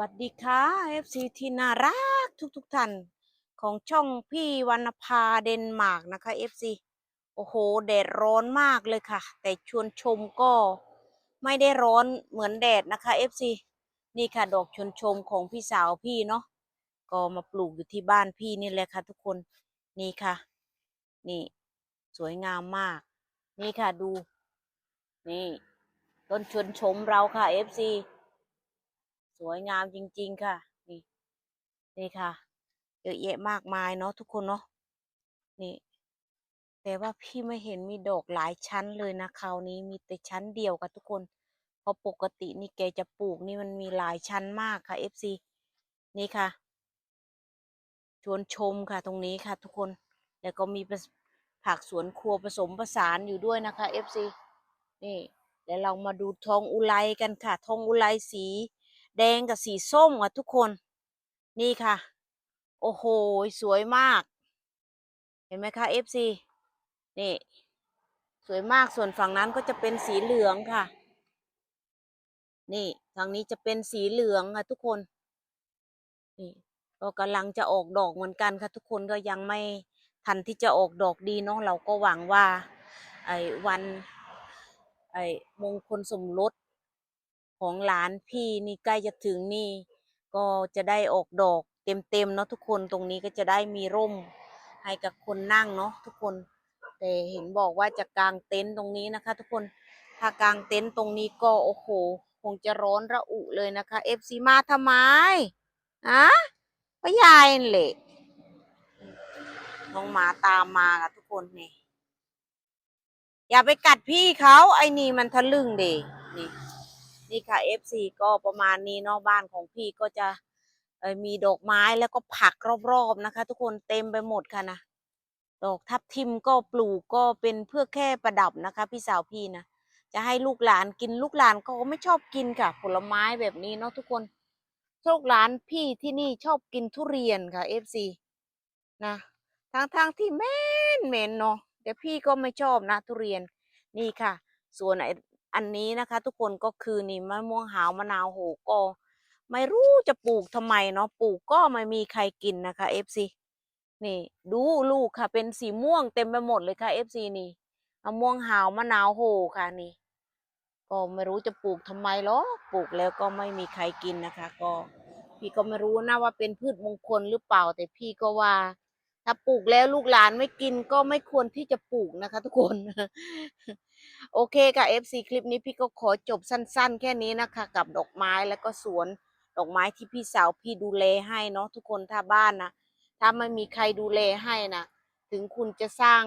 วัสดีค่ะ FC ที่น่ารักทุกๆท่านของช่องพี่วรรณภาเดนมาร์กนะคะ FC โอ้โหแดดร้อนมากเลยค่ะ แต่ชวนชมก็ไม่ได้ร้อนเหมือนแดดนะคะ FC นี่ค่ะดอกชวนชมของพี่สาวพี่เนาะก็มาปลูกอยู่ที่บ้านพี่นี่แหละค่ะ ทุกคนนี่ค่ะ นี่ สวยงามมาก นี่ค่ะดู นี่ต้นชวนชมเราค่ะ FC วยงามจริง ๆ ค่ะ นี่ นี่ค่ะ เยอะแยะมากมายเนาะทุกคนเนาะ นี่ แต่ว่าพี่ไม่เห็นมีดอกหลายชั้นเลยนะคราวนี้มีแต่ชั้นเดียวค่ะทุกคน เพราะปกตินี่แกจะปลูกนี่มันมีหลายชั้นมากค่ะ FC นี่ค่ะ ชวนชมค่ะตรงนี้ค่ะทุกคน แล้วก็มีผักสวนครัวผสมผสานอยู่ด้วยนะคะ FC นี่แล้วเรามาดูทองอุไรกันค่ะ ทองอุไรสี แดงกับสีส้มอะทุกคน นี่ค่ะ โอ้โห สวยมาก เห็นไหมคะ FC นี่ สวยมากส่วนฝั่งนั้นก็จะเป็นสีเหลืองค่ะ นี่ทางนี้จะเป็นสีเหลืองค่ะทุกคน นี่ก็กำลังจะออกดอกเหมือนกันค่ะ ทุกคนก็ยังไม่ทันที่จะออกดอกดีเนาะเราก็หวังว่า ไอ้วันไอ้มงคลสมรส ของหลานพี่นี่ใกล้จะถึงนี่ ก็จะได้ออกดอกเต็มๆเนาะทุกคนตรงนี้ก็จะได้มีร่มให้กับคนนั่งเนาะทุกคน แต่เห็นบอกว่าจะกางเต็นท์ตรงนี้นะคะ ทุกคนถ้ากางเต็นท์ตรงนี้ก็โอ้โหคงจะร้อนระอุเลยนะคะเอฟซีมาทำไมอะก็ยายนั่นแหละน้องหมาตามมาค่ะทุกคนนี่อย่าไปกัดพี่เขาไอ้นี่มันทะลึ่งเดนี่ นี่ค่ะ FC ก็ประมาณนี้เนาะบ้านของพี่ก็จะมีดอกไม้แล้วก็ผักรอบๆนะคะ ทุกคนเต็มไปหมดค่ะนะดอกทับทิมก็ปลูกก็เป็นเพื่อแค่ประดับนะคะ พี่สาวพี่นะจะให้ลูกหลานกินลูกหลานก็ไม่ชอบกินค่ะ ผลไม้แบบนี้เนาะทุกคนลูกหลานพี่ที่นี่ชอบกินทุเรียนค่ะ FC นะทางทางๆที่เหม็นเหม็นเนาะเดี๋ยวพี่ก็ไม่ชอบนะทุเรียนนี่ค่ะ ส่วนไอันนี้นะคะ ทุกคนก็คือนี่มะม่วงหาวมะนาวโหก็ไม่รู้จะปลูกทำไมเนาะปลูกก็ไม่มีใครกินนะคะ FC นี่ ดูลูกค่ะ เป็นสีม่วงเต็มไปหมดเลยค่ะ FC นี่มะม่วงหาวมะนาวโหค่ะนี่ ก็ไม่รู้จะปลูกทำไมหรอปลูกแล้วก็ไม่มีใครกินนะคะ ก็ พี่ก็ไม่รู้นะว่าเป็นพืชมงคลหรือเปล่า แต่พี่ก็ว่า ถ้าปลูกแล้วลูกหลานไม่กินก็ไม่ควรที่จะปลูกนะคะ ทุกคน โอเคค่ะ FC คลิปนี้พี่ก็ขอจบสั้น ๆ แค่นี้นะคะ กับดอกไม้แล้วก็สวนดอกไม้ที่พี่สาวพี่ดูแลให้เนาะทุกคนถ้าบ้านนะถ้าไม่มีใครดูแลให้นะถึงคุณจะสร้าง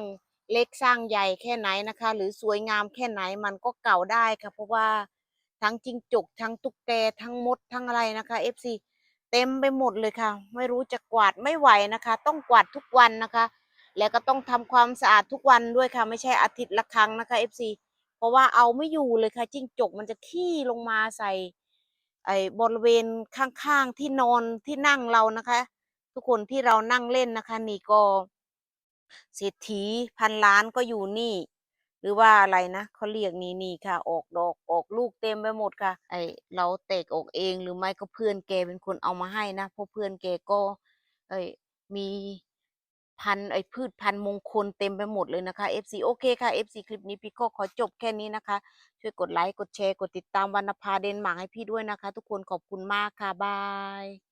เล็กสร้างใหญ่แค่ไหนนะคะ หรือสวยงามแค่ไหนมันก็เก่าได้ค่ะ เพราะว่าทั้งจิงจกทั้งตุ๊กแกทั้งมดทั้งอะไรนะคะ FC เต็มไปหมดเลยค่ะ ไม่รู้จะกวาดไม่ไหวนะคะ ต้องกวาดทุกวันนะคะ แล้วก็ต้องทำความสะอาดทุกวันด้วยค่ะ ไม่ใช่อาทิตย์ละครั้งนะคะ FC เพราะว่าเอาไม่อยู่เลยค่ะจิ้งจกมันจะขี้ลงมาใส่ ไอ้บริเวณข้างๆที่นอนที่นั่งเรานะคะ ทุกคนที่เรานั่งเล่นนะคะ นี่ก็เศรษฐีพันล้านก็อยู่นี่ หรือว่าอะไรนะเขาเรียกนี่นี่ค่ะ ออกดอกออกลูกเต็มไปหมดค่ะ ไอเราแตกออกเองหรือไม่ก็เพื่อนแกเป็นคนเอามาให้นะเพราะเพื่อนแกก็ เอ้มี พันไอพืชพันมงคลเต็มไปหมดเลยนะคะ FC โอเคค่ะ FC คลิปนี้พี่ก็ขอจบแค่นี้นะคะ ช่วยกดไลค์ กดแชร์ กดติดตามวรรณภาเดนมาร์กให้พี่ด้วยนะคะ ทุกคนขอบคุณมากค่ะ บาย